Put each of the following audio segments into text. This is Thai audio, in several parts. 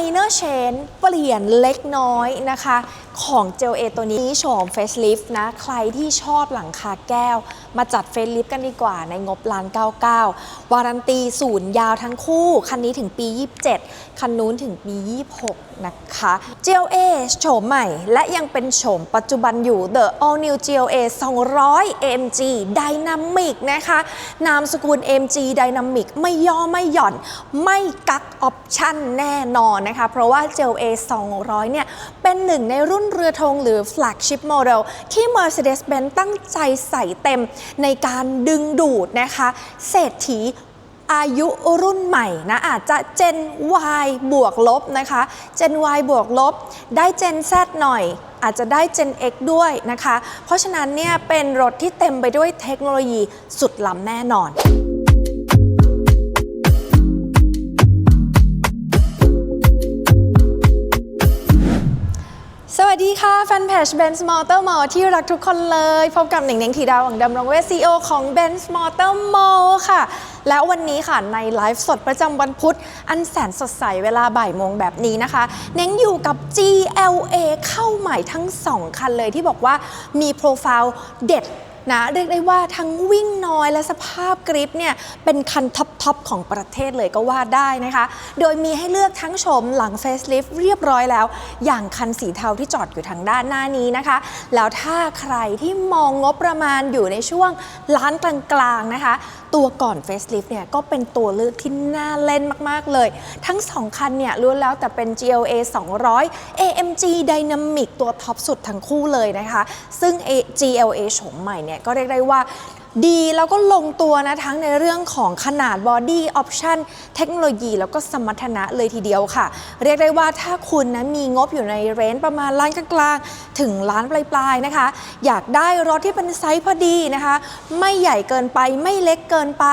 minor change เปลี่ยนเล็กน้อยนะคะ ของ Gel A ตัวนี้โฉม Facelift นะ ใครที่ชอบหลังคาแก้ว มาจัด Facelift กันดีกว่าในงบล้าน99 วารันตีศูนย์ยาวทั้งคู่ คันนี้ถึงปี 27 คันนู้นถึงปี 26 นะคะ Gel A โฉมใหม่ และยังเป็นโฉมปัจจุบันอยู่ The All New GLA 200 AMG Dynamic นะคะ นามสกุล AMG Dynamic ไม่ย่อไม่หย่อน ไม่กักออปชั่นแน่นอนนะคะ เพราะว่า GLA 200 เนี่ย เป็นหนึ่งในรุ่นเรือธงหรือ flagship model ที่ Mercedes-Benz ตั้งใจใส่เต็มในการดึงดูดนะคะเศรษฐีอายุรุ่นใหม่นะอาจจะ Gen Y บวกลบนะคะ Gen Y บวกลบ ได้ Gen Z หน่อย อาจจะได้ Gen X ด้วยนะคะ เพราะฉะนั้นเนี่ยเป็นรถที่เต็มไปด้วยเทคโนโลยีสุดล้ำแน่นอน วัสดีค่ะ แฟนเพจ Benz Motor Mall ที่รักทุกคนเลย พบกับหนิงเน่งทีดาวหวังดำรงเวซีโอของ Benz Motor Mall ค่ะ แล้ววันนี้ค่ะในไลฟ์สดประจำวันพุธ อันแสนสดใสเวลาบ่ายโมงแบบนี้นะคะ เน้งอยู่กับ GLA เข้าใหม่ทั้ง 2 คันเลยที่บอกว่ามีโปรไฟล์เด็ด นะเรียกได้ว่าทั้งวิ่งน้อยและสภาพกริปเนี่ยเป็นคันท็อปๆของประเทศเลยก็ว่าได้นะคะ โดยมีให้เลือกทั้งชมหลังเฟซลิฟเรียบร้อยแล้ว อย่างคันสีเทาที่จอดอยู่ทางด้านหน้านี้นะคะ แล้วถ้าใครที่มองงบประมาณอยู่ในช่วงล้านกลางๆนะคะ ตัวก่อนเฟซลิฟเนี่ยก็เป็นตัวเลือกที่น่าเล่นมากๆเลย ทั้ง 2 คันเนี่ยล้วนแล้วแต่เป็น GLA 200 AMG Dynamic ตัวท็อปสุดทั้งคู่เลยนะคะ ซึ่ง GLA โฉมใหม่เนี่ยก็เรียกได้ว่า ดีแล้วก็ลงตัวนะทั้งในเรื่องของขนาดบอดี้ออปชันเทคโนโลยี แล้วก็สมรรถนะเลยทีเดียวค่ะ เรียกได้ว่าถ้าคุณนะมีงบอยู่ในเรนจ์ประมาณล้านกลางๆถึงล้านปลายๆนะคะ อยากได้รถที่เป็นไซส์พอดีนะคะ ไม่ใหญ่เกินไปไม่เล็กเกินไป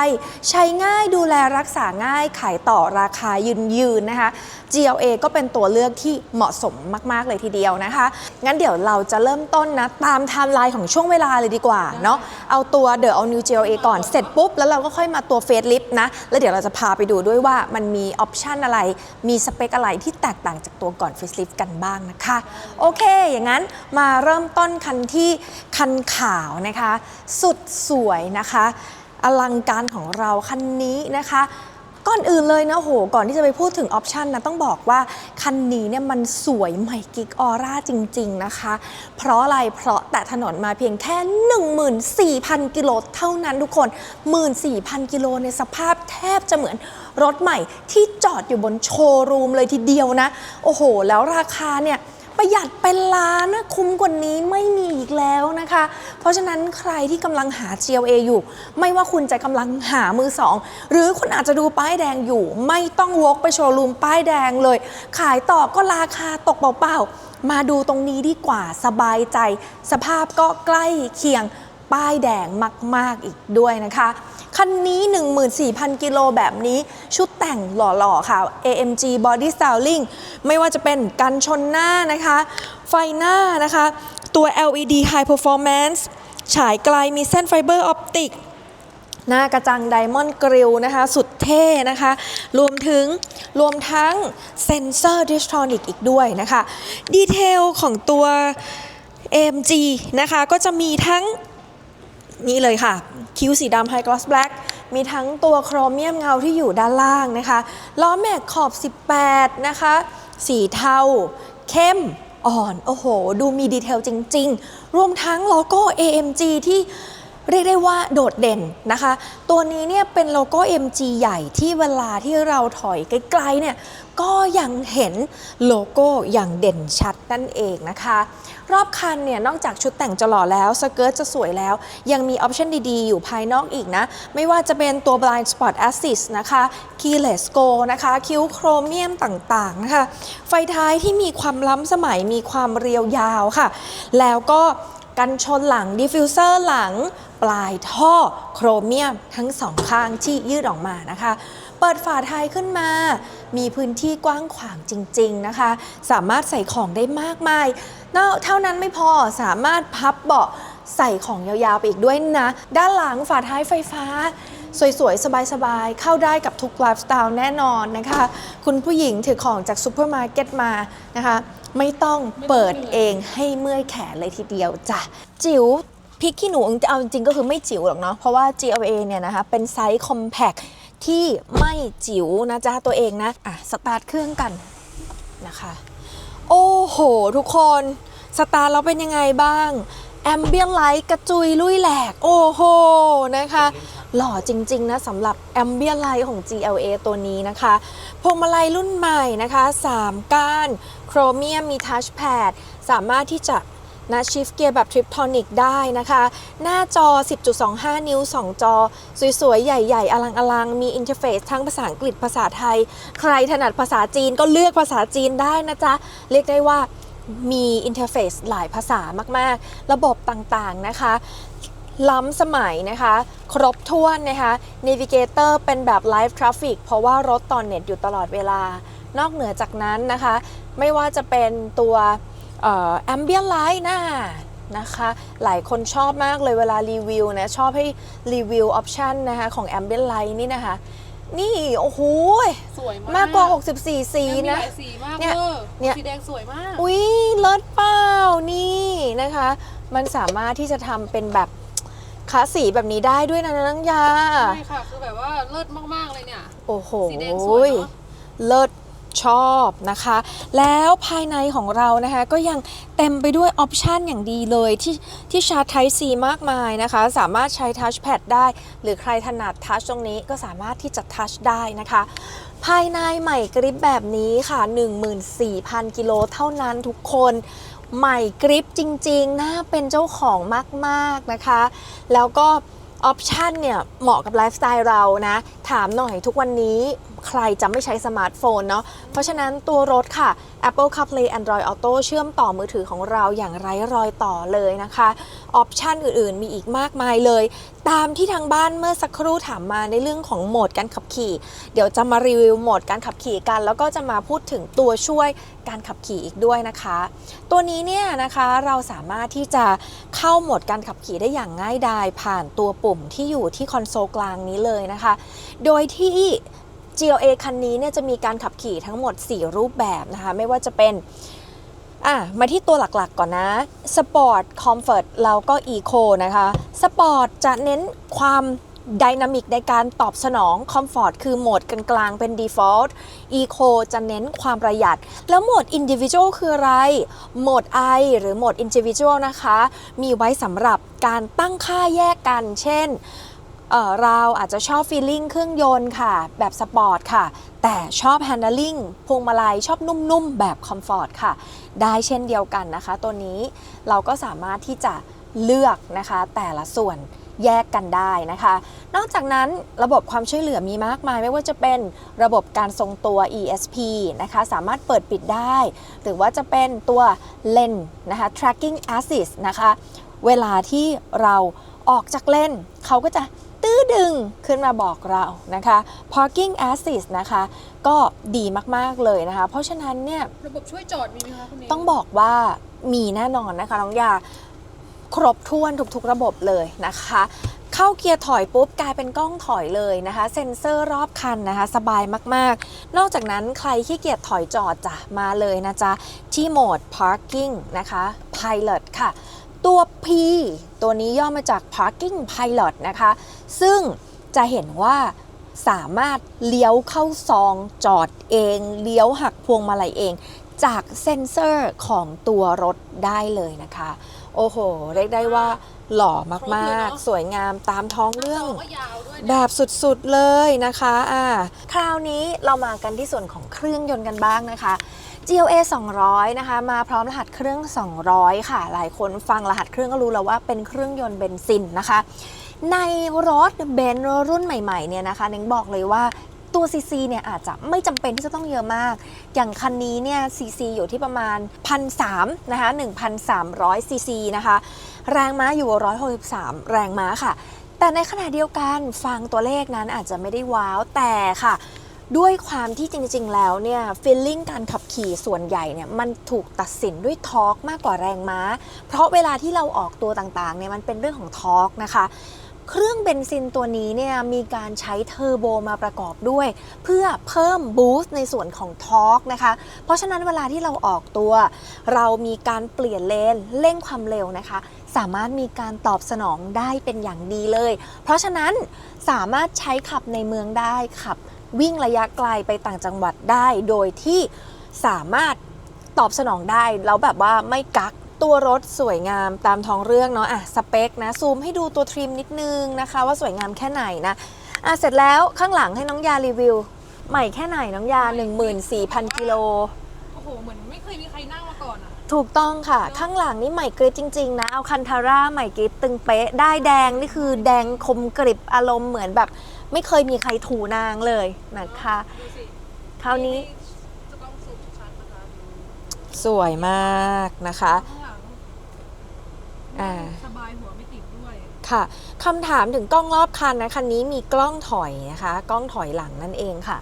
ใช้ง่ายดูแลรักษาง่ายขายต่อราคายืนยืนๆนะคะ GLA ก็เป็นตัวเลือกที่เหมาะสมมากๆเลยทีเดียวนะคะงั้นเดี๋ยวเราจะเริ่มต้นนะตามไทม์ไลน์ของช่วงเวลาเลยดีกว่าเนาะเอาตัว The All New GLA ก่อนเสร็จปุ๊บ แล้วเราก็ค่อยมาตัวเฟสลิฟนะ แล้วเดี๋ยวเราจะพาไปดูด้วยว่ามันมีออปชันอะไร มีสเปคอะไรที่แตกต่างจากตัวก่อนเฟสลิฟกันบ้างนะคะ โอเค อย่างนั้นมาเริ่มต้นคันที่คันขาวนะคะ สุดสวยนะคะ อลังการของเราคันนี้นะคะ ก่อนอื่นเลยนะโห ก่อนที่จะไปพูดถึงออปชันนะต้องบอกว่าคันนี้เนี่ยมันสวยใหม่กิ๊กออร่าจริง ๆ นะคะ เพราะอะไร เพราะแต่ถนนมาเพียงแค่ 14,000 กิโลเท่านั้นทุกคน 14,000 กิโลในสภาพแทบจะเหมือนรถใหม่ที่จอดอยู่บนโชว์รูมเลยทีเดียวนะ โอ้โห แล้วราคาเนี่ย ประหยัดเป็นล้านนะคุ้มกว่านี้ไม่มีอีกแล้วนะคะ เพราะฉะนั้นใครที่กำลังหา GLA อยู่ ไม่ว่าคุณจะกำลังหามือสองหรือคุณอาจจะดูป้ายแดงอยู่ ไม่ต้องวกไปโชว์รูมป้ายแดงเลย ขายต่อก็ราคาตกเปล่าๆ มาดูตรงนี้ดีกว่าสบายใจ สภาพก็ใกล้เคียงป้ายแดงมาก ๆ อีกด้วยนะคะ คันนี้ 14,000 กิโลแบบนี้ชุดแต่งหล่อๆ ค่ะ AMG Body Styling ไม่ว่าจะเป็นกันชนหน้านะคะ ไฟหน้านะคะ ตัว LED High Performance ฉายไกลมีเส้นไฟเบอร์ออปติกหน้ากระจังไดมอนด์กริลนะคะ สุดเท่นะคะ รวมถึงรวมทั้งเซนเซอร์ดิสทรอนิกอีกด้วยนะคะ ดีเทลของตัว AMG นะคะ ก็จะมีทั้ง นี่เลยค่ะ คิ้วสีดำ High Gloss Black มีทั้งตัวโครเมียมเงาที่อยู่ด้านล่างนะคะล้อแม็กขอบ 18 นะคะ สีเทา เข้มอ่อน โอ้โห ดูมีดีเทลจริง ๆ รวมทั้งโลโก้ AMG ที่เรียกได้ว่าโดดเด่นนะคะ ตัวนี้เนี่ยเป็นโลโก้ MG ใหญ่ที่เวลาที่เราถอยไกลๆเนี่ยก็ยังเห็นโลโก้อย่างเด่นชัดนั่นเองนะคะ รอบคันเนี่ยนอกจากชุดแต่งจะหล่อแล้วสเกิร์ตจะสวยแล้ว ยังมีออปชันดีๆ อยู่ภายนอกอีกนะ ไม่ว่าจะเป็นตัว Blind Spot Assist นะคะ Keyless Go นะคะ คิ้วโครเมียมต่างๆนะคะ ไฟท้ายที่มีความล้ำสมัยมีความเรียวยาวค่ะ แล้วก็กันชนหลังดิฟฟิวเซอร์หลังปลายท่อโครเมียมทั้งสองข้างที่ยืดออกมานะคะ เปิดฝาท้ายขึ้นมา มีพื้นที่กว้างขวางจริง ๆนะคะ สามารถใส่ของได้มากมาย เท่านั้นไม่พอสามารถพับเบาะใส่ของยาวๆไปอีกด้วยนะ ด้านหลังฝาท้ายไฟฟ้า สวยๆ สบายๆ เข้าได้กับทุกไลฟ์สไตล์แน่นอนนะคะ คุณผู้หญิงถือของจากซูเปอร์มาร์เก็ตมานะคะ ไม่ต้องเปิดเองให้เมื่อยแขนเลยทีเดียวจ้ะ จิ๋วพริกขี้หนูเอาจริงก็คือไม่จิ๋วหรอกเนาะเพราะว่า GLA เนี่ยนะคะ เป็นไซส์คอมแพคที่ไม่จิ๋วนะจ๊ะตัวเองนะ อะ สตาร์ทเครื่องกันนะคะ โอ้โห ทุกคนสตาร์เราเป็นยังไงบ้าง แอมเบียนไลท์กระจุยลุยแหลก โอ้โห นะคะ หล่อจริง ๆ นะสำหรับแอมเบียนไลท์ของ GLA ตัวนี้นะคะพวงมาลัยรุ่นใหม่นะคะ 3 ก้าน โครเมียมมีทัชแพดสามารถที่จะ นะชิฟเกียร์แบบทริปทอนิกได้นะคะ หน้าจอ 10.25 นิ้ว 2 จอ สวยๆ ใหญ่ๆ อลังๆ มีอินเทอร์เฟซทั้งภาษาอังกฤษภาษาไทย ใครถนัดภาษาจีนก็เลือกภาษาจีนได้นะจ๊ะ เรียกได้ว่ามีอินเทอร์เฟซหลายภาษามากๆ ระบบต่างๆนะคะล้ำสมัยนะคะ ครบถ้วนนะคะ Navigator เป็นแบบ Live Traffic เพราะว่ารถต่อเน็ตอยู่ตลอดเวลา นอกเหนือจากนั้นนะคะ ไม่ว่าจะเป็นตัว เอ่อ Ambient Light นะนะคะ หลายคนชอบมากเลยเวลารีวิวนะ ชอบให้รีวิวออปชันนะคะของ Ambient Light นี่นะคะ นี่ โอ้โหสวยมากมากกว่า 64 สียังมีนะหลายสีมากเนี่ยเวอร์เนี่ยสีแดงสวยมาก อุ๊ยเลิศเปล่านี่นะคะ มันสามารถที่จะทำเป็นแบบคลาสสีแบบนี้ได้ด้วยนะนังยา ใช่ค่ะ คือแบบว่าเลิศมาก ๆ เลยเนี่ย โอ้โหสีแดงสวยเนอะเลิศ ชอบนะคะ แล้วภายในของเรานะคะก็ยังเต็มไปด้วยออปชันอย่างดีเลยที่ที่ชาร์จ Type C มากมายนะคะ สามารถใช้ทัชแพดได้ หรือใครถนัดทัชตรงนี้ก็สามารถที่จะทัชได้นะคะ ภายในใหม่กริปแบบนี้ค่ะ 14,000 กิโลเท่านั้นทุกคนใหม่กริปจริงๆน่าเป็นเจ้าของมากๆนะคะ แล้วก็ออปชันเนี่ยเหมาะกับไลฟ์สไตล์เรานะ ถามหน่อยทุกวันนี้ ใครจะไม่ใช้สมาร์ทโฟนเนาะเพราะฉะนั้นตัวรถค่ะ Apple CarPlay Android Auto เชื่อมต่อมือถือของเราอย่างไร้รอยต่อเลยนะคะออปชันอื่นๆ มีอีกมากมายเลย ตามที่ทางบ้านเมื่อสักครู่ถามมาในเรื่องของโหมดการขับขี่ เดี๋ยวจะมารีวิวโหมดการขับขี่กัน แล้วก็จะมาพูดถึงตัวช่วยการขับขี่อีกด้วยนะคะ ตัวนี้เนี่ยนะคะเราสามารถที่จะเข้าโหมดการขับขี่ได้อย่างง่ายดายผ่านตัวปุ่มที่อยู่ที่คอนโซลกลางนี้เลยนะคะ โดยที่ GLA คันนี้เนี่ยจะมีการขับขี่ทั้งหมด 4 รูปแบบนะคะ ไม่ว่าจะเป็นอะมาที่ตัวหลักๆก่อนนะ Sport Comfort แล้วก็ Eco นะคะ Sport จะเน้นความดินามิกในการตอบสนอง Comfort คือโหมดกลางๆเป็น Default Eco จะเน้นความประหยัด แล้วโหมด Individual คืออะไร โหมด I หรือโหมด Individual นะคะ มีไว้สำหรับการตั้งค่าแยกกัน เช่น เราอาจจะชอบฟีลลิ่งเครื่องยนต์ค่ะ แบบสปอร์ตค่ะ แต่ชอบ Handling พวงมาลัยชอบนุ่มๆ แบบคอมฟอร์ตค่ะ ได้เช่นเดียวกันนะคะ ตัวนี้เราก็สามารถที่จะเลือกนะคะ แต่ละส่วนแยกกันได้นะคะ นอกจากนั้นระบบความช่วยเหลือมีมากมาย ไม่ว่าจะเป็นระบบการทรงตัว ESP นะคะ สามารถเปิดปิดได้ หรือว่าจะเป็นตัวเลนนะคะ tracking assist นะคะ เวลาที่เราออกจากเลนเขาก็จะ อดึงขึ้นมาบอกเรานะคะ parking assist นะคะ ก็ดีมากๆเลยนะคะ เพราะฉะนั้นเนี่ยระบบช่วยจอดมีไหมคะคุณเมย์ต้องบอกว่ามีแน่นอนนะคะน้องยาครบถ้วนทุกๆระบบเลยนะคะเข้าเกียร์ถอยปุ๊บกลายเป็นกล้องถอยเลยนะคะ เซ็นเซอร์รอบคันนะคะ สบายมากๆ นอกจากนั้นใครขี้เกียจถอยจอดจ้ะมาเลยนะจ๊ะ ที่โหมด parking นะคะ pilot ค่ะ ตัว P ตัวนี้ย่อมาจาก parking pilot นะคะ ซึ่งจะเห็นว่าสามารถเลี้ยวเข้าซองจอดเอง เลี้ยวหักพวงมาลัยเอง จากเซ็นเซอร์ของตัวรถได้เลยนะคะ โอ้โห เรียกได้ว่าหล่อมากๆ สวยงามตามท้องหน้าเรื่องจอก็ยาวด้วยแบนะบสุดๆเลยนะคะอ่าคราวนี้เรามากันที่ส่วนของเครื่องยนต์กันบ้างนะคะ GLA 200 นะคะ มาพร้อมรหัสเครื่อง 200 ค่ะ หลายคนฟังรหัสเครื่องก็รู้แล้วว่าเป็นเครื่องยนต์เบนซินนะคะ ในรถเบนซ์รุ่นใหม่ๆเนี่ยนะคะเน้งบอกเลยว่าตัว CC เนี่ยอาจจะไม่จำเป็นที่จะต้องเยอะมาก อย่างคันนี้เนี่ย CC อยู่ที่ประมาณ 1,300นะคะ1,300 CC นะคะ แรงม้าอยู่ 163 แรงม้าค่ะ แต่ในขณะเดียวกันฟังตัวเลขนั้นอาจจะไม่ได้ว้าวแต่ค่ะ ด้วยความที่จริง ๆ แล้วเนี่ยฟีลลิ่งการขับขี่ส่วนใหญ่เนี่ยมันถูกตัดสินด้วยทอร์กมากกว่าแรงม้า เพราะเวลาที่เราออกตัวต่างๆเนี่ยมันเป็นเรื่องของทอร์กนะคะเครื่องเบนซินตัวนี้เนี่ยมีการใช้เทอร์โบมาประกอบด้วย เพื่อเพิ่มบูสต์ในส่วนของทอร์กนะคะ เพราะฉะนั้นเวลาที่เราออกตัว เรามีการเปลี่ยนเลนเร่งความเร็วนะคะ สามารถมีการตอบสนองได้เป็นอย่างดีเลย เพราะฉะนั้นสามารถใช้ขับในเมืองได้ขับ วิ่งระยะไกลไปต่างจังหวัดได้ โดยที่สามารถตอบสนองได้ แล้วแบบว่าไม่กักตัวรถสวยงามตามท้องเรื่องเนาะอะสเปคนะ ซูมให้ดูตัวทริมนิดนึงนะคะ ว่าสวยงามแค่ไหนนะอะเสร็จแล้วข้างหลังให้น้องยารีวิว ใหม่แค่ไหนน้องยา 14,000 กิโล โอ้โห เหมือนไม่เคยมีใครนั่งมาก่อนอะถูกต้องค่ะ ข้างหลังนี่ใหม่กริบจริง ๆ นะ เอาคันทาร่าใหม่กริบตึงเป๊ะ ได้แดง นี่คือแดงคมกริบอารมณ์เหมือนแบบ ไม่เคยมีใครถูนางเลยนะคะดูสิคราวนี้จะต้องสูบชัดนะคะสวยมากนะคะข้างหลังอ่าสบายหัวไม่ติดด้วยค่ะคำถามถึงกล้องรอบคันนะคันนี้มีกล้องถอยนะคะกล้องถอยหลังนั่นเองค่ะ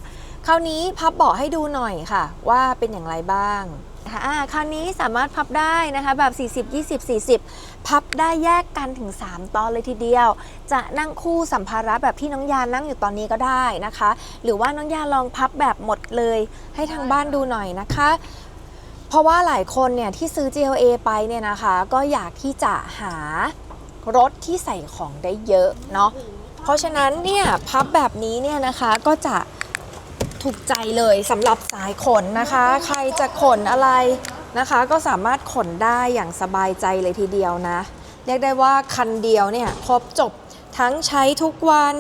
คราวนี้พับเบาะให้ดูหน่อยค่ะ ว่าเป็นอย่างไรบ้างนะคะ อ่าคราวนี้สามารถพับได้นะคะแบบ 40 20 40 พับได้แยกกันถึง 3 ตอนเลยทีเดียว จะนั่งคู่สัมภาระแบบที่น้องยานั่งอยู่ตอนนี้ก็ได้นะคะ หรือว่าน้องยาลองพับแบบหมดเลยให้ทางบ้านดูหน่อยนะคะเพราะว่าหลายคนเนี่ยที่ซื้อ GLA ไปเนี่ยนะคะ ก็อยากที่จะหารถที่ใส่ของได้เยอะเนาะเพราะฉะนั้นเนี่ยพับแบบนี้เนี่ยนะคะก็จะ ถูกใจเลยสำหรับสายขนนะคะ ใครจะขนอะไรนะคะ ก็สามารถขนได้อย่างสบายใจเลยทีเดียวนะ เรียกได้ว่าคันเดียวเนี่ยครบจบทั้งใช้ทุกวัน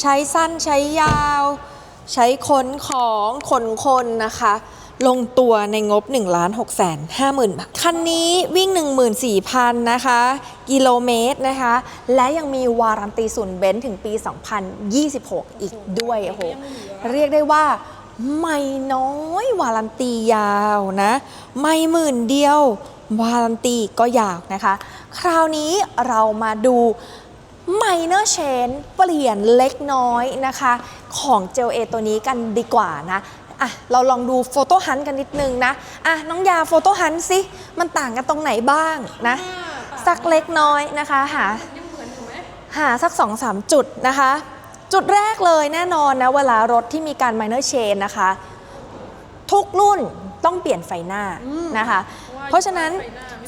ใช้สั้นใช้ยาว ใช้ขนของขนคนนะคะ ลงตัวในงบ 1 6 5 0 0 0 0 บาท คันนี้วิ่ง 14,000 นะคะ กิโลเมตรนะคะ และยังมีวารันตีศูนย์เบนซ์ถึงปี 2026 อีกด้วยโอ้โหเรียกได้ว่าไม่น้อยวารันตียาวนะ ไม่หมื่นเดียว วารันตีก็ยาวนะคะ คราวนี้เรามาดู minor change เปลี่ยนเล็กน้อยนะคะ ของ Gel A ตัวนี้กันดีกว่านะ อะเราลองดูโฟโต้ฮันกันนิดนึงนะอะน้องยาโฟโต้ฮันสิมันต่างกันตรงไหนบ้างนะ สักเล็กน้อยนะคะหายังเหมือนอยู่ไหมหาสัก2-3จุดนะคะ จุดแรกเลยแน่นอนนะ เวลารถที่มีการ minor change นะคะ ทุกรุ่นต้องเปลี่ยนไฟหน้านะคะ เพราะฉะนั้น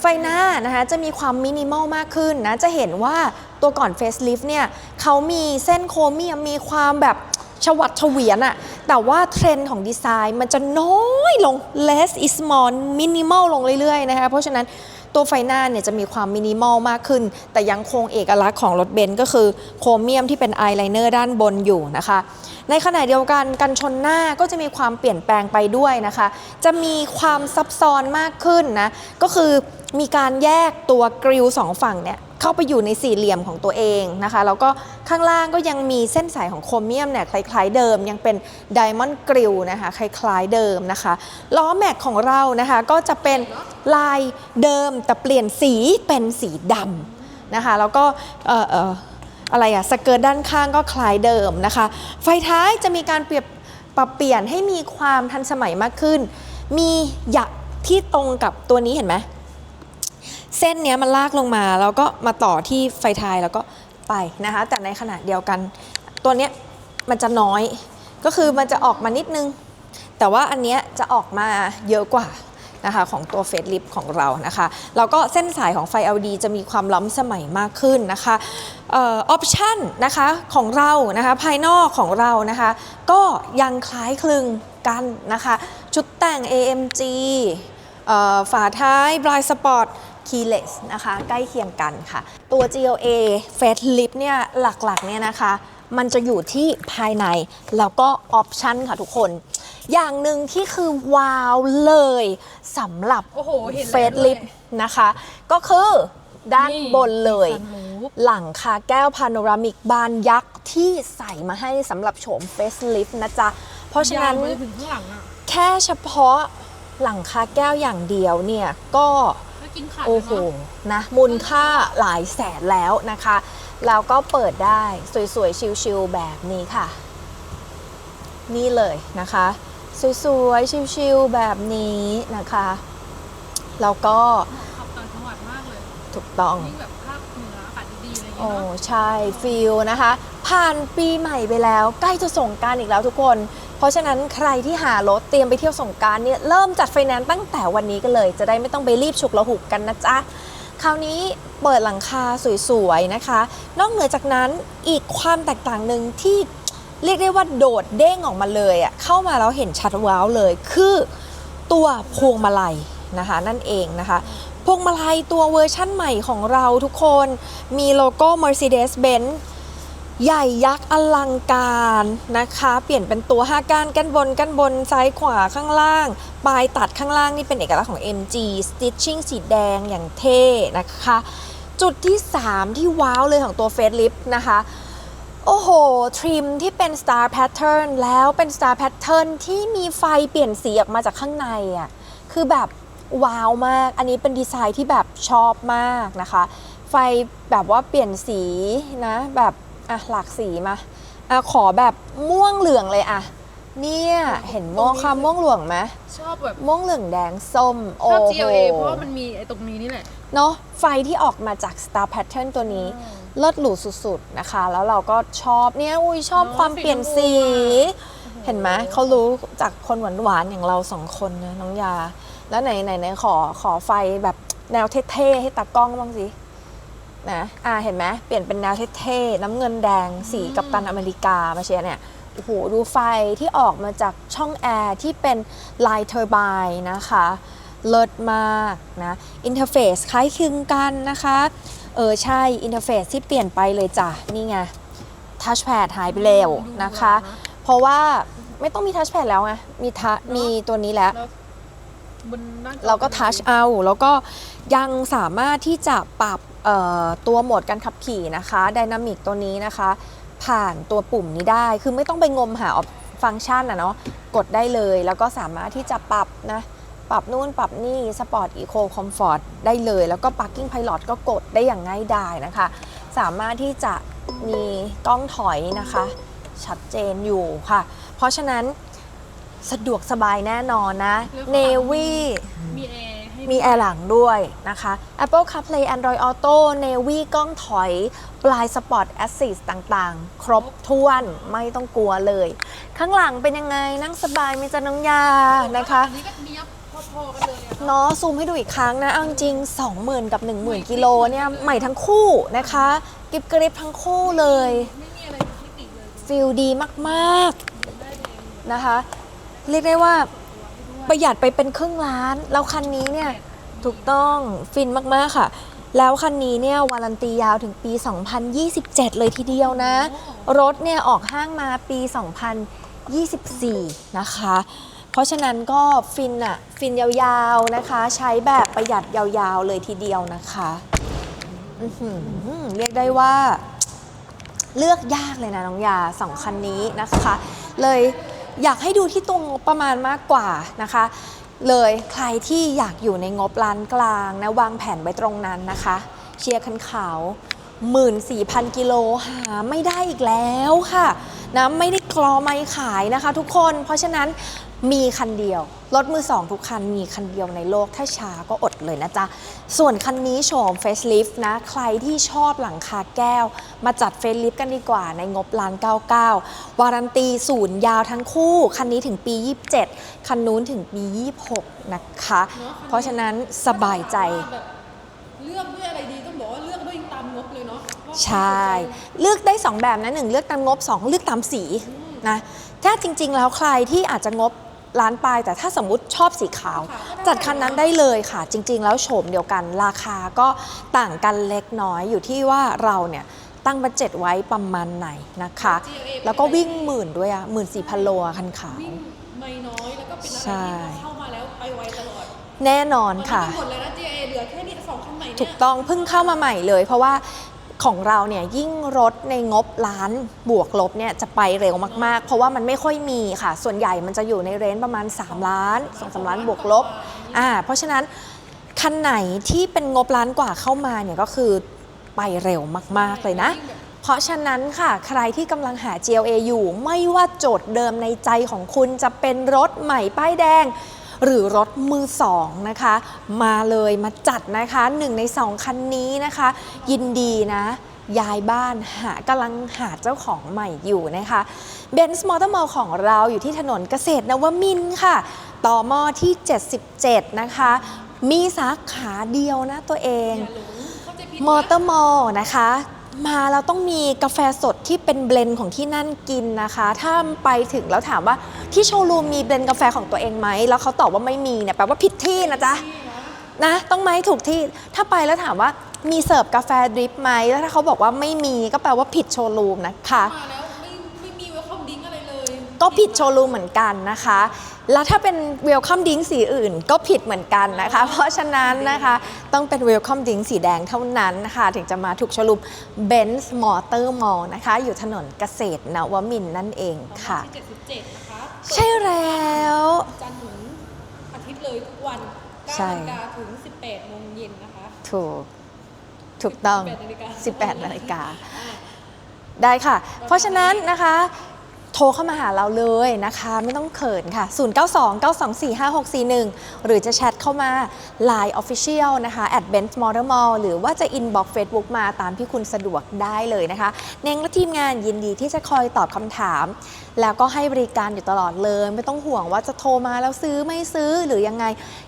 ไฟหน้านะคะจะมีความมินิมอลมากขึ้นนะ จะเห็นว่าตัวก่อน facelift เนี่ยเขามีเส้นโครเมียมมีความแบบ ชวัดเฉวียนอะแต่ว่าเทรนด์ของดีไซน์มันจะน้อยลง less is more minimal ลงเรื่อยๆนะคะเพราะฉะนั้นตัวไฟหน้าเนี่ยจะมีความมินิมอลมากขึ้น แต่ยังคงเอกลักษณ์ของรถเบนซ์ก็คือโครเมียมที่เป็นอายไลเนอร์ด้านบนอยู่นะคะ ในขณะเดียวกันกันชนหน้าก็จะมีความเปลี่ยนแปลงไปด้วยนะคะ จะมีความซับซ้อนมากขึ้นนะ ก็คือมีการแยกตัวกริลสองฝั่งเนี่ย เข้าไปอยู่ในสี่เหลี่ยมของตัวเองนะคะ แล้วก็ข้างล่างก็ยังมีเส้นสายของโครเมียมเนี่ยคล้ายๆเดิม ยังเป็นไดมอนด์กริลนะคะคล้ายๆเดิมนะคะล้อแม็กของเรานะคะก็จะเป็นลายเดิมแต่เปลี่ยนสีเป็นสีดำนะคะแล้วก็เอ่อเอออะไรอะสเกิร์ตด้านข้างก็คล้ายเดิมนะคะ ไฟท้ายจะมีการเปรียบปรับเปลี่ยนให้มีความทันสมัยมากขึ้น มีหยักที่ตรงกับตัวนี้เห็นไหม เส้นเนี้ยมันลากลงมาแล้วก็มาต่อที่ไฟท้ายแล้วก็ไปนะคะ แต่ในขณะเดียวกัน ตัวเนี้ยมันจะน้อย ก็คือมันจะออกมานิดนึง แต่ว่าอันเนี้ยจะออกมาเยอะกว่านะคะของตัวเฟสลิฟของเรานะคะแล้วก็เส้นสายของไฟ LED จะมีความล้ำสมัยมากขึ้นนะคะออปชันนะคะของเรานะคะภายนอกของเรานะคะก็ยังคล้ายคลึงกันนะคะชุดแต่ง AMG ฝาท้าย Blind Spot Keyless นะคะ ใกล้เคียงกันค่ะ ตัว GLA Facelift เนี่ยหลักๆเนี่ยนะคะ มันจะอยู่ที่ภายในแล้วก็ออปชันค่ะทุกคน อย่างหนึ่งที่คือว้าวเลยสำหรับโอ้โหเห็นเฟแล้วสลิฟนะคะ ก็คือด้านนี่บนเลยซันรูฟหลังคาแก้วพาโนรามิกบานยักษ์ที่ใส่มาให้สำหรับโฉมเฟสลิฟนะจ๊ะ เพราะฉะนั้น ยาวไปถึงข้างหลังอะแค่เฉพาะหลังคาแก้วอย่างเดียวเนี่ยก็ถ้า กินขาดโอ้โห เนาะนะ มูลค่าหลายแสนแล้วนะคะ แล้วก็เปิดได้สวยๆ ชิลๆแบบนี้ค่ะ นี่เลยนะคะ สวยๆ ชิลๆแบบนี้นะคะ แล้วก็ขับต่างจังหวัดมากเลยถูกต้อง ยิ่งแบบภาคเหนืออากาศดีอะไรอย่างโอ้เงี้ยเนาะใช่ฟิลนะคะ ผ่านปีใหม่ไปแล้ว ใกล้จะส่งกรารอีกแล้วทุกคนเพ ราะฉะนั้นใครที่หารถเตรียมไปเที่ยวส่งการเนี่ยเริ่มจัดไฟแนนซ์ตั้งแต่วันนี้กันเลย จะได้ไม่ต้องไปรีบฉุกละหุกกันนะจ๊ะคราวนี้เปิดหลังคาสวยๆนะคะ นอกเหนือจากนั้นอีกความแตกต่างหนึ่งที่เรียกได้ว่าโดดเด้งออกมาเลยอะเข้ามาแล้วเห็นชัดว้าวเลย คือตัวพวงมาลัยนะคะนั่นเองนะคะพวงมาลัยตัวเวอร์ชั่นใหม่ของเราทุกคนมีโลโก้ Mercedes-Benz ใหญ่ยักษ์อลังการนะคะ เปลี่ยนเป็นตัว 5 ก้านกันบนกันบนซ้ายขวาข้างล่าง ปลายตัดข้างล่างนี่เป็นเอกลักษณ์ของ MG Stitching สีแดงอย่างเท่นะคะ จุดที่ 3 ที่ว้าวเลยของตัวเฟสลิฟนะคะ โอ้โห ทริมที่เป็น Star Pattern แล้วเป็น Star Pattern ที่มีไฟเปลี่ยนสีออกมาจากข้างในอะคือแบบว้าวมาก อันนี้เป็นดีไซน์ที่แบบชอบมากนะคะ ไฟแบบว่าเปลี่ยนสีนะแบบ อะหลากสีมาอะขอแบบม่วงเหลืองเลยอะ เนี่ยเห็นม่วงความม่วงเหลืองไหมชอบแบบม่วงเหลืองแดงส้มชโอ้อบ โห GLA เพราะว่ามันมีไอ้ตรงนี้นี่แหละ เนาะไฟที่ออกมาจาก Star Pattern ตัวนี้เลิศหรูสุดๆนะคะ แล้วเราก็ชอบเนี่ยอุ้ยชอบเนอะความเปลี่ยนสี สีชมพูเห็นไหมเขารู้จากคนหวานๆอย่างเราสองคนนะน้องยา แล้วไหนไหนไหนขอขอไฟแบบแนวเท่ๆให้ตากล้องบ้างสิ นะอ่าเห็นไหมเปลี่ยนเป็นแนวเท่ๆน้ำเงินแดงสีกัปตันอเมริกามาเชียร์เนี่ยโอ้โหดูไฟที่ออกมาจากช่องแอร์ที่เป็นลายเทอร์ไบน์นะคะเลิศมากนะอินเทอร์เฟซคล้ายคลึงกันนะคะ เออใช่อินเทอร์เฟซที่เปลี่ยนไปเลยจ้ะ นี่ไงทัชแพดหายไปแล้วนะคะ เพราะว่าไม่ต้องมีทัชแพดแล้วไงมีทะมีตัวนี้แล้ว เราก็ทัชเอาแล้วก็ยังสามารถที่จะปรับเอ่อตัวโหมดการขับขี่นะคะไดนามิกตัวนี้นะคะ ผ่านตัวปุ่มนี้ได้คือไม่ต้องไปงมหาฟังก์ชันนะเนาะกดได้เลยแล้วก็สามารถที่จะปรับนะปรับนู่นปรับนี่สปอร์ตอีโคคอมฟอร์ตได้เลย แล้วก็ Parking Pilot ก็กดได้อย่างง่ายดายนะคะ สามารถที่จะมีกล้องถอยนะคะ ชัดเจนอยู่ค่ะ เพราะฉะนั้น สะดวกสบายแน่นอนนะ Navy มีแอร์ให้มีแอร์หลังด้วยนะคะ Apple CarPlay Android Auto Navy กล้องถอย ปลาย Spot Assist ต่างๆ ครบถ้วนไม่ต้องกลัวเลย ข้างหลังเป็นยังไงนั่งสบายไหมจ๊ะน้องยานะคะอันนี้ก็เนี้ยบพอๆกันเลยอะเนาะซูมให้ดูอีกครั้งนะเอาจริงๆ20,000 กับ 10,000 กิโลเนี่ยใหม่ทั้งคู่นะคะกริบกริบทั้งคู่เลยไม่มีอะไรที่ติเลยฟิลดีมากๆนะคะ เรียกได้ว่าประหยัดไปเป็นครึ่งล้าน แล้วคันนี้เนี่ยถูกต้องฟินมากๆค่ะ แล้วคันนี้เนี่ยวารันตียาวถึงปี 2027 เลยทีเดียวนะ รถเนี่ยออกห้างมาปี 2024 นะคะ เพราะฉะนั้นก็ฟินอะฟินยาวๆนะคะ ใช้แบบประหยัดยาวๆเลยทีเดียวนะคะอื้อหือเรียกได้ว่า เลือกยากเลยนะน้องยาสองคันนี้นะคะ เลย อยากให้ดูที่ตรงบประมาณมากกว่านะคะ เลยใครที่อยากอยู่ในงบล้านกลางนะวางแผนไว้ตรงนั้นนะคะ เชียร์คันขาว 14,000 กิโลหาไม่ได้อีกแล้วค่ะนะไม่ได้กรอไม่ขายนะคะทุกคน เพราะฉะนั้น มีคันเดียว รถมือสองทุกคันมีคันเดียวในโลก ถ้าช้าก็อดเลยนะจ๊ะ ส่วนคันนี้โฉมเฟสลิฟนะ ใครที่ชอบหลังคาแก้ว มาจัดเฟสลิฟกันดีกว่าในงบล้าน 99 วารันตีศูนย์ยาวทั้งคู่ คันนี้ถึงปี 27 คันนู้นถึงปี 26 นะคะเนอะเพราะฉะนั้นสบายใจแบบเลือกด้วยอะไรดีต้องบอกว่าเลือกด้วยตามงบเลยเนาะใช่ เลือกได้ 2 แบบนะหนึ่งเลือกตามงบ 2 เลือกตามสีนะถ้าจริง ๆ แล้วใครที่อาจจะงบ ล้านปลายแต่ถ้าสมมุติชอบสีขาว จัดคันนั้นได้เลยค่ะ จริง ๆ แล้วโฉมเดียวกันราคาก็ต่างกันเล็กน้อยอยู่ที่ว่าเราเนี่ยตั้งบัตเจ็ตไว้ประมาณไหนนะคะ แล้วก็วิ่งหมื่นด้วยอะหมื่นสี่พันโลอะคันขาววิ่งไม่น้อยแล้วก็เป็นอะไรใช่ที่พอเข้ามาแล้วไปไวตลอดแน่นอนค่ะตอนนี้หมดเลยนะ GA เหลือแค่นี้สองคันใหม่เนี่ยถูกต้องเพิ่งเข้ามาใหม่เลย เพราะว่า ของเราเนี่ยยิ่งรถในงบล้านบวกลบเนี่ยจะไปเร็วมากๆ เพราะว่ามันไม่ค่อยมีค่ะ ส่วนใหญ่มันจะอยู่ในเรนประมาณ 3 ล้าน2อสล้านบวกลบอ่าเพราะฉะนั้นคันไหนที่เป็นงบล้านกว่าเข้ามาเนี่ยก็คือไปเร็วมากๆเลยนะ เพราะฉะนั้นค่ะใครที่กำลังหา GLA อยู่ ไม่ว่าโจทย์เดิมในใจของคุณจะเป็นรถใหม่ป้ายแดง หรือรถมือสองนะคะ มาเลยมาจัดนะคะหนึ่งในสองคันนี้นะคะ ยินดีนะย้ายบ้านหากำลังหาเจ้าของใหม่อยู่นะคะเบนซ์มอเตอร์มอลของเราอยู่ที่ถนนเกษตรนวมินทร์ค่ะต่อมอที่ 77 นะคะ มีสาขาเดียวนะตัวเองอย่าหลงเข้าใจผิดมอเตอร์มอลนะคะ มาเราต้องมีกาแฟสดที่เป็นเบลนด์ของที่นั่นกินนะคะ ถ้าไปถึงแล้วถามว่าที่โชว์รูมมีเบลนด์กาแฟของตัวเองไหม แล้วเขาตอบว่าไม่มีเนี่ยแปลว่าผิดที่นะจ๊ะนี่นะนะ ต้องไหมถูกที่ ถ้าไปแล้วถามว่ามีเสิร์ฟกาแฟดริปไหมแล้วถ้าเขาบอกว่าไม่มีก็แปลว่าผิดโชว์รูมนะคะ มาแล้วไม่ไม่มีเวลคัมดิ้งอะไรเลย ก็ผิดโชว์รูมเหมือนกันนะคะ แล้วถ้าเป็นเวลคัมดิ้งสีอื่นก็ผิดเหมือนกันนะคะ เพราะฉะนั้นนะคะต้องเป็นเวลคัมดิ้งสีแดงเท่านั้นนะคะถึงจะมาถูกโชว์รูม Benz Motor Mall นะคะ อยู่ถนนเกษตรนวมินทร์นั่นเองค่ะที่77นะคะใช่แล้วจันทร์ถึงอาทิตย์เลยทุกวันใช่9นาฬิกาถึง 18โมงเย็นนะคะ ถูก ถูกต้อง 18นาฬิกา18นาฬิกาอะได้ค่ะ เพราะฉะนั้นนะคะ โทรเข้ามาหาเราเลยนะคะ ไม่ต้องเขินค่ะ 0929245641 หรือจะแชทเข้ามา Line Official นะคะ at Benz Motor Mall หรือว่าจะ inbox Facebook มาตามที่คุณสะดวกได้เลยนะคะ เน่งและทีมงานยินดีที่จะคอยตอบคำถาม แล้วก็ให้บริการอยู่ตลอดเลย ไม่ต้องห่วงว่าจะโทรมาแล้วซื้อไม่ซื้อหรือยังไง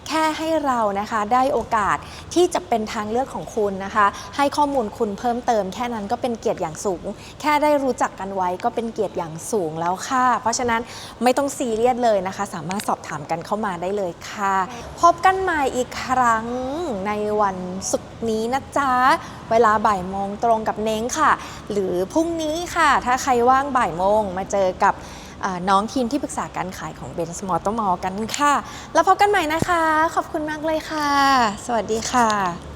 แค่ให้เรานะคะ ได้โอกาสที่จะเป็นทางเลือกของคุณนะคะ ให้ข้อมูลคุณเพิ่มเติม แค่นั้นก็เป็นเกียรติอย่างสูง แค่ได้รู้จักกันไว้ก็เป็นเกียรติอย่างสูงแล้วค่ะ เพราะฉะนั้นไม่ต้องซีเรียสเลยนะคะ สามารถสอบถามกันเข้ามาได้เลยค่ะ พบกันใหม่อีกครั้งในวันศุกร์นี้นะจ๊ะ เวลาบ่ายโมงตรงกับเน้งค่ะ หรือพรุ่งนี้ค่ะ ถ้าใครว่างบ่ายโมงมาเจอกับอ่าน้องทีมที่ปรึกษาการขายของ b e n s m o r t o m a l l กันค่ะ แล้วพบกันใหม่นะคะ ขอบคุณมากเลยค่ะ สวัสดีค่ะ